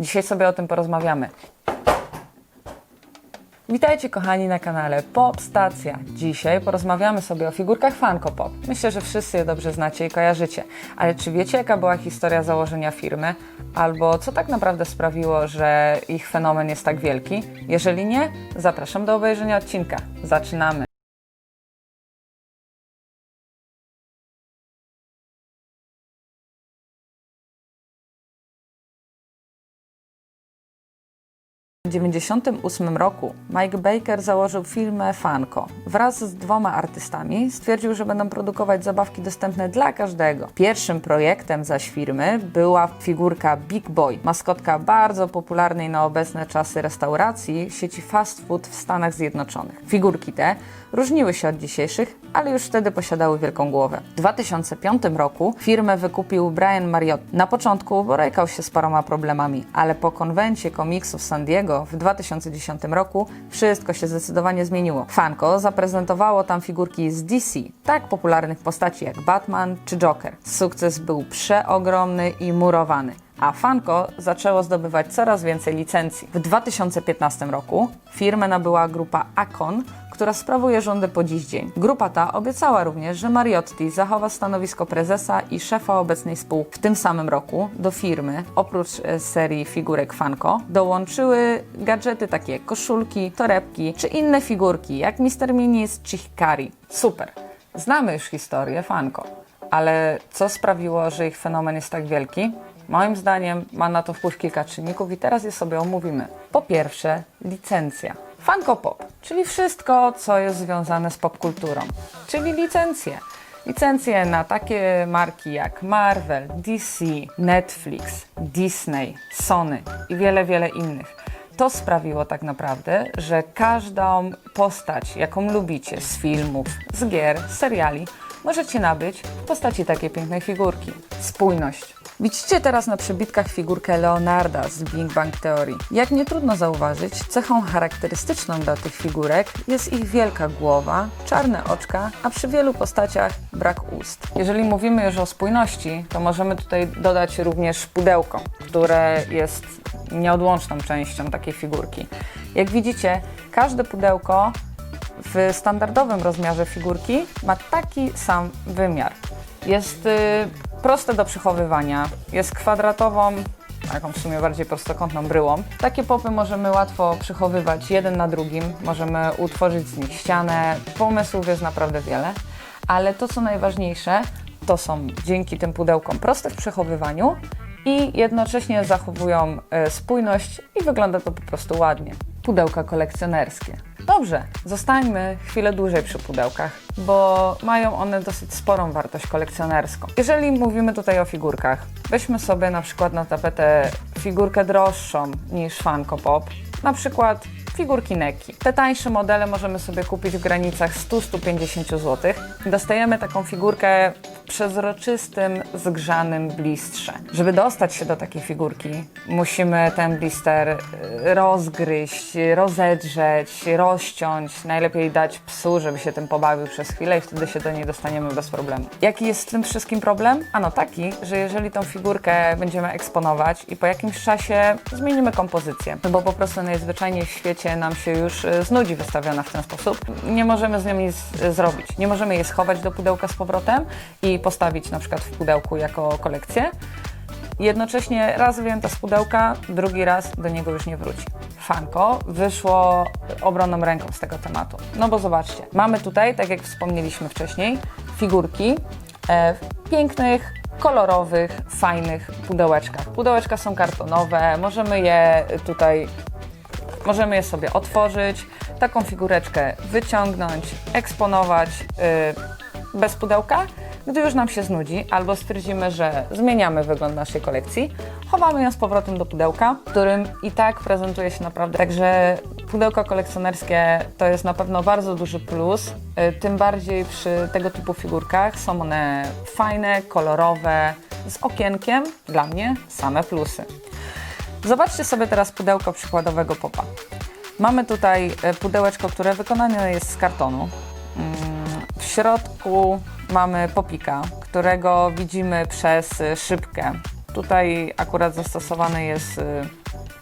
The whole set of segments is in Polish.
Dzisiaj sobie o tym porozmawiamy. Witajcie kochani na kanale Pop Stacja. Dzisiaj porozmawiamy sobie o figurkach Funko Pop. Myślę, że wszyscy je dobrze znacie i kojarzycie. Ale czy wiecie jaka była historia założenia firmy? Albo co tak naprawdę sprawiło, że ich fenomen jest tak wielki? Jeżeli nie, zapraszam do obejrzenia odcinka. Zaczynamy! W 1998 roku Mike Baker założył firmę Funko. Wraz z dwoma artystami stwierdził, że będą produkować zabawki dostępne dla każdego. Pierwszym projektem zaś firmy była figurka Big Boy, maskotka bardzo popularnej na obecne czasy restauracji sieci fast food w Stanach Zjednoczonych. Figurki te różniły się od dzisiejszych, ale już wtedy posiadały wielką głowę. W 2005 roku firmę wykupił Brian Marriott. Na początku borykał się z paroma problemami, ale po konwencie komiksów San Diego w 2010 roku wszystko się zdecydowanie zmieniło. Funko zaprezentowało tam figurki z DC, tak popularnych postaci jak Batman czy Joker. Sukces był przeogromny i murowany a Funko zaczęło zdobywać coraz więcej licencji. W 2015 roku firmę nabyła grupa Akon, która sprawuje rządy po dziś dzień. Grupa ta obiecała również, że Mariotti zachowa stanowisko prezesa i szefa obecnej spółki. W tym samym roku do firmy, oprócz e, serii figurek Funko, dołączyły gadżety takie jak koszulki, torebki czy inne figurki, jak Mr. Minis czy Hikari. Super! Znamy już historię Funko, ale co sprawiło, że ich fenomen jest tak wielki? Moim zdaniem ma na to wpływ kilka czynników i teraz je sobie omówimy. Po pierwsze, licencja. Funko Pop, czyli wszystko, co jest związane z popkulturą, czyli licencje. Licencje na takie marki jak Marvel, DC, Netflix, Disney, Sony i wiele, wiele innych. To sprawiło tak naprawdę, że każdą postać, jaką lubicie z filmów, z gier, z seriali, możecie nabyć w postaci takiej pięknej figurki. Spójność. Widzicie teraz na przebitkach figurkę Leonarda z Big Bang Theory. Jak nie trudno zauważyć, cechą charakterystyczną dla tych figurek jest ich wielka głowa, czarne oczka, a przy wielu postaciach brak ust. Jeżeli mówimy już o spójności, to możemy tutaj dodać również pudełko, które jest nieodłączną częścią takiej figurki. Jak widzicie, każde pudełko w standardowym rozmiarze figurki ma taki sam wymiar. Jest y, proste do przechowywania, jest kwadratową, taką w sumie bardziej prostokątną bryłą. Takie popy możemy łatwo przechowywać jeden na drugim, możemy utworzyć z nich ścianę. Pomysłów jest naprawdę wiele, ale to co najważniejsze, to są dzięki tym pudełkom proste w przechowywaniu i jednocześnie zachowują e, spójność i wygląda to po prostu ładnie. Pudełka kolekcjonerskie. Dobrze, zostańmy chwilę dłużej przy pudełkach, bo mają one dosyć sporą wartość kolekcjonerską. Jeżeli mówimy tutaj o figurkach, weźmy sobie na przykład na tapetę figurkę droższą niż Funko Pop, na przykład figurki Neki. Te tańsze modele możemy sobie kupić w granicach 100-150 zł. Dostajemy taką figurkę w przezroczystym, zgrzanym blistrze. Żeby dostać się do takiej figurki, musimy ten blister y, rozgryźć, rozedrzeć, rozciąć. Najlepiej dać psu, żeby się tym pobawił przez chwilę i wtedy się do niej dostaniemy bez problemu. Jaki jest z tym wszystkim problem? Ano taki, że jeżeli tą figurkę będziemy eksponować i po jakimś czasie zmienimy kompozycję, bo po prostu najzwyczajniej w świecie nam się już y, znudzi wystawiona w ten sposób, nie możemy z nią nic y, zrobić. Nie możemy jej schować do pudełka z powrotem i postawić na przykład w pudełku jako kolekcję. Jednocześnie raz wyjęta z pudełka, drugi raz do niego już nie wróci. Funko wyszło obronną ręką z tego tematu. No bo zobaczcie, mamy tutaj, tak jak wspomnieliśmy wcześniej, figurki e, w pięknych, kolorowych, fajnych pudełeczkach. Pudełeczka są kartonowe, możemy je tutaj Możemy je sobie otworzyć, taką figureczkę wyciągnąć, eksponować yy, bez pudełka. Gdy już nam się znudzi albo stwierdzimy, że zmieniamy wygląd naszej kolekcji, chowamy ją z powrotem do pudełka, w którym i tak prezentuje się naprawdę. Także pudełka kolekcjonerskie to jest na pewno bardzo duży plus. Yy, tym bardziej przy tego typu figurkach są one fajne, kolorowe, z okienkiem. Dla mnie same plusy. Zobaczcie sobie teraz pudełko przykładowego popa. Mamy tutaj e, pudełeczko, które wykonane jest z kartonu. Mm, W środku mamy popika, którego widzimy przez e, szybkę. Tutaj akurat zastosowany jest y,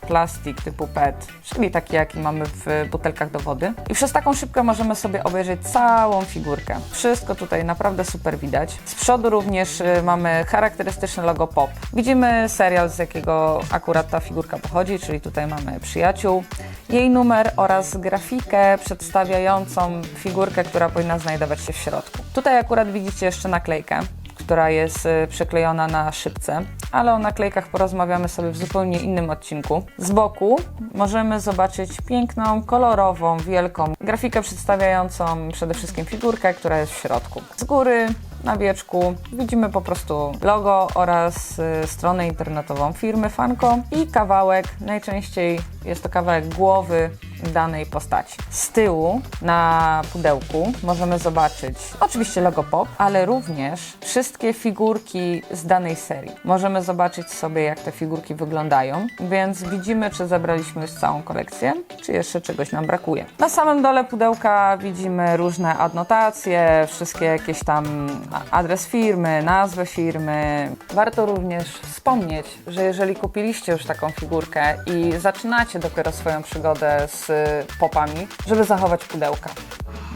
plastik typu PET, czyli taki jaki mamy w butelkach do wody. I przez taką szybkę możemy sobie obejrzeć całą figurkę. Wszystko tutaj naprawdę super widać. Z przodu również y, mamy charakterystyczne logo POP. Widzimy serial, z jakiego akurat ta figurka pochodzi, czyli tutaj mamy przyjaciół, jej numer oraz grafikę przedstawiającą figurkę, która powinna znajdować się w środku. Tutaj akurat widzicie jeszcze naklejkę która jest y, przyklejona na szybce, ale o naklejkach porozmawiamy sobie w zupełnie innym odcinku. Z boku możemy zobaczyć piękną, kolorową, wielką grafikę przedstawiającą przede wszystkim figurkę, która jest w środku. Z góry na wieczku widzimy po prostu logo oraz y, stronę internetową firmy Fanko i kawałek, najczęściej jest to kawałek głowy danej postaci. Z tyłu na pudełku możemy zobaczyć oczywiście logo POP, ale również wszystkie figurki z danej serii. Możemy zobaczyć sobie jak te figurki wyglądają, więc widzimy czy zebraliśmy już całą kolekcję, czy jeszcze czegoś nam brakuje. Na samym dole pudełka widzimy różne adnotacje, wszystkie jakieś tam adres firmy, nazwę firmy. Warto również wspomnieć, że jeżeli kupiliście już taką figurkę i zaczynacie dopiero swoją przygodę z popami, żeby zachować pudełka.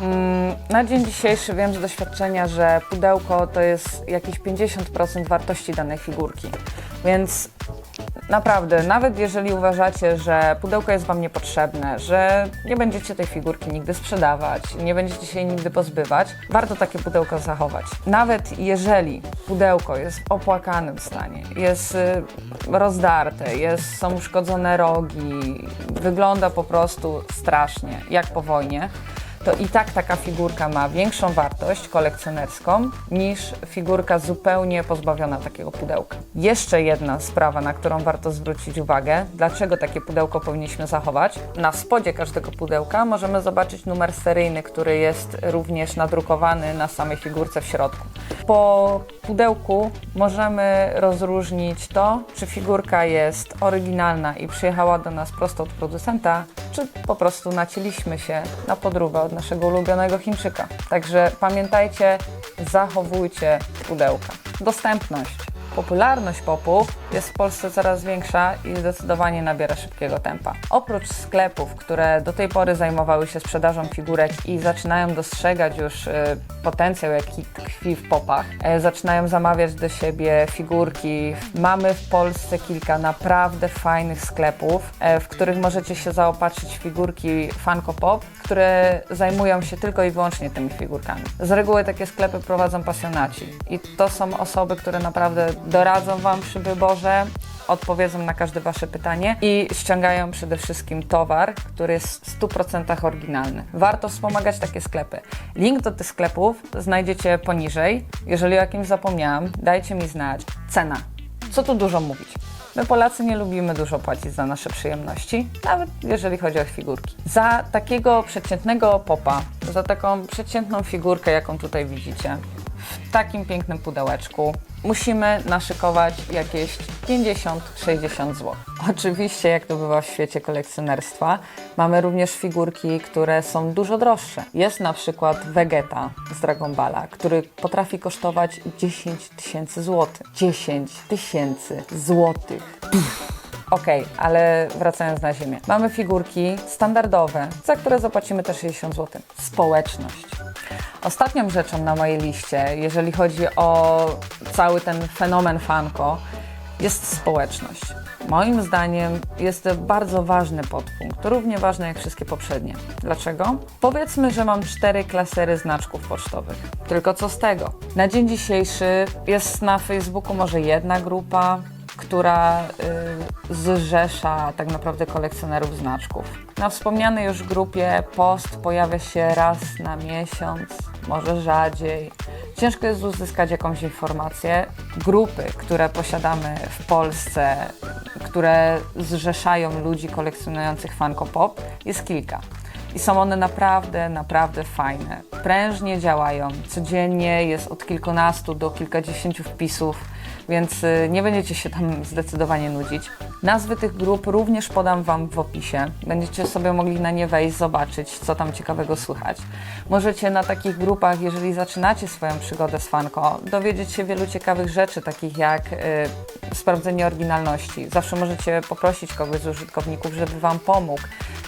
Mm, Na dzień dzisiejszy wiem z doświadczenia, że pudełko to jest jakieś 50% wartości danej figurki. Więc naprawdę, nawet jeżeli uważacie, że pudełko jest Wam niepotrzebne, że nie będziecie tej figurki nigdy sprzedawać, nie będziecie się jej nigdy pozbywać, warto takie pudełko zachować. Nawet jeżeli pudełko jest w opłakanym stanie, jest y, rozdarte, jest, są uszkodzone rogi, wygląda po prostu strasznie, jak po wojnie, to i tak taka figurka ma większą wartość kolekcjonerską niż figurka zupełnie pozbawiona takiego pudełka. Jeszcze jedna sprawa, na którą warto zwrócić uwagę, dlaczego takie pudełko powinniśmy zachować. Na spodzie każdego pudełka możemy zobaczyć numer seryjny, który jest również nadrukowany na samej figurce w środku. Po pudełku możemy rozróżnić to, czy figurka jest oryginalna i przyjechała do nas prosto od producenta, czy po prostu nacięliśmy się na podróbę od naszego ulubionego Chińczyka. Także pamiętajcie, zachowujcie pudełka. Dostępność. Popularność popów jest w Polsce coraz większa i zdecydowanie nabiera szybkiego tempa. Oprócz sklepów, które do tej pory zajmowały się sprzedażą figurek i zaczynają dostrzegać już y, potencjał, jaki tkwi w popach, e, zaczynają zamawiać do siebie figurki. Mamy w Polsce kilka naprawdę fajnych sklepów, e, w których możecie się zaopatrzyć w figurki Funko Pop, które zajmują się tylko i wyłącznie tymi figurkami. Z reguły takie sklepy prowadzą pasjonaci i to są osoby, które naprawdę doradzą Wam przy wyborze, odpowiedzą na każde Wasze pytanie i ściągają przede wszystkim towar, który jest w 100% oryginalny. Warto wspomagać takie sklepy. Link do tych sklepów znajdziecie poniżej. Jeżeli o jakimś zapomniałam, dajcie mi znać. Cena. Co tu dużo mówić? My Polacy nie lubimy dużo płacić za nasze przyjemności, nawet jeżeli chodzi o figurki. Za takiego przeciętnego popa, za taką przeciętną figurkę, jaką tutaj widzicie, w takim pięknym pudełeczku, musimy naszykować jakieś 50-60 zł. Oczywiście, jak to bywa w świecie kolekcjonerstwa, mamy również figurki, które są dużo droższe. Jest na przykład Vegeta z Dragon Balla, który potrafi kosztować 10 tysięcy złotych. 10 tysięcy złotych. Okej, ale wracając na ziemię. Mamy figurki standardowe, za które zapłacimy też 60 zł. Społeczność. Ostatnią rzeczą na mojej liście, jeżeli chodzi o cały ten fenomen Funko, jest społeczność. Moim zdaniem jest to bardzo ważny podpunkt, równie ważny jak wszystkie poprzednie. Dlaczego? Powiedzmy, że mam cztery klasery znaczków pocztowych. Tylko co z tego? Na dzień dzisiejszy jest na Facebooku może jedna grupa, która y, zrzesza tak naprawdę kolekcjonerów znaczków. Na wspomnianej już grupie post pojawia się raz na miesiąc, może rzadziej. Ciężko jest uzyskać jakąś informację. Grupy, które posiadamy w Polsce, które zrzeszają ludzi kolekcjonujących Funko Pop, jest kilka. I są one naprawdę, naprawdę fajne. Prężnie działają. Codziennie jest od kilkunastu do kilkadziesięciu wpisów więc y, nie będziecie się tam zdecydowanie nudzić. Nazwy tych grup również podam Wam w opisie. Będziecie sobie mogli na nie wejść, zobaczyć, co tam ciekawego słychać. Możecie na takich grupach, jeżeli zaczynacie swoją przygodę z fanko, dowiedzieć się wielu ciekawych rzeczy, takich jak y, sprawdzenie oryginalności. Zawsze możecie poprosić kogoś z użytkowników, żeby Wam pomógł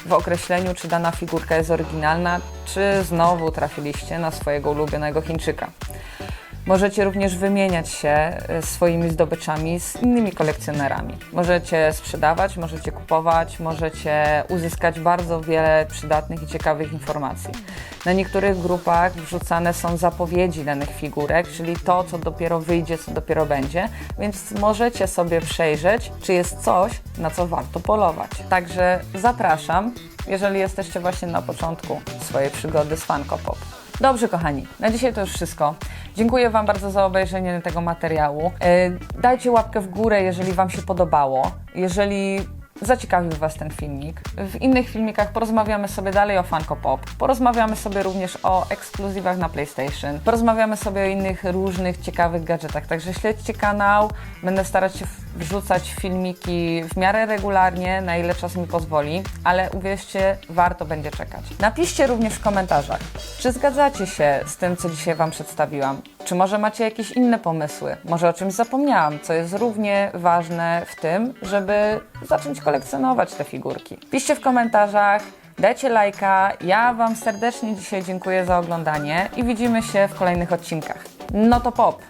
w określeniu, czy dana figurka jest oryginalna, czy znowu trafiliście na swojego ulubionego Chińczyka. Możecie również wymieniać się e, swoimi zdobyczami z innymi kolekcjonerami. Możecie sprzedawać, możecie kupować, możecie uzyskać bardzo wiele przydatnych i ciekawych informacji. Na niektórych grupach wrzucane są zapowiedzi danych figurek, czyli to, co dopiero wyjdzie, co dopiero będzie, więc możecie sobie przejrzeć, czy jest coś, na co warto polować. Także zapraszam, jeżeli jesteście właśnie na początku swojej przygody z Funko Pop. Dobrze, kochani, na dzisiaj to już wszystko. Dziękuję Wam bardzo za obejrzenie tego materiału. Yy, Dajcie łapkę w górę, jeżeli Wam się podobało. Jeżeli zaciekawił Was ten filmik. W innych filmikach porozmawiamy sobie dalej o Funko Pop. Porozmawiamy sobie również o ekskluzywach na PlayStation. Porozmawiamy sobie o innych różnych ciekawych gadżetach. Także śledźcie kanał. Będę starać się wrzucać filmiki w miarę regularnie, na ile czas mi pozwoli, ale uwierzcie, warto będzie czekać. Napiszcie również w komentarzach, czy zgadzacie się z tym, co dzisiaj Wam przedstawiłam. Czy może macie jakieś inne pomysły? Może o czymś zapomniałam, co jest równie ważne w tym, żeby zacząć kolekcjonować te figurki. Piszcie w komentarzach, dajcie lajka. Ja Wam serdecznie dzisiaj dziękuję za oglądanie i widzimy się w kolejnych odcinkach. No to pop!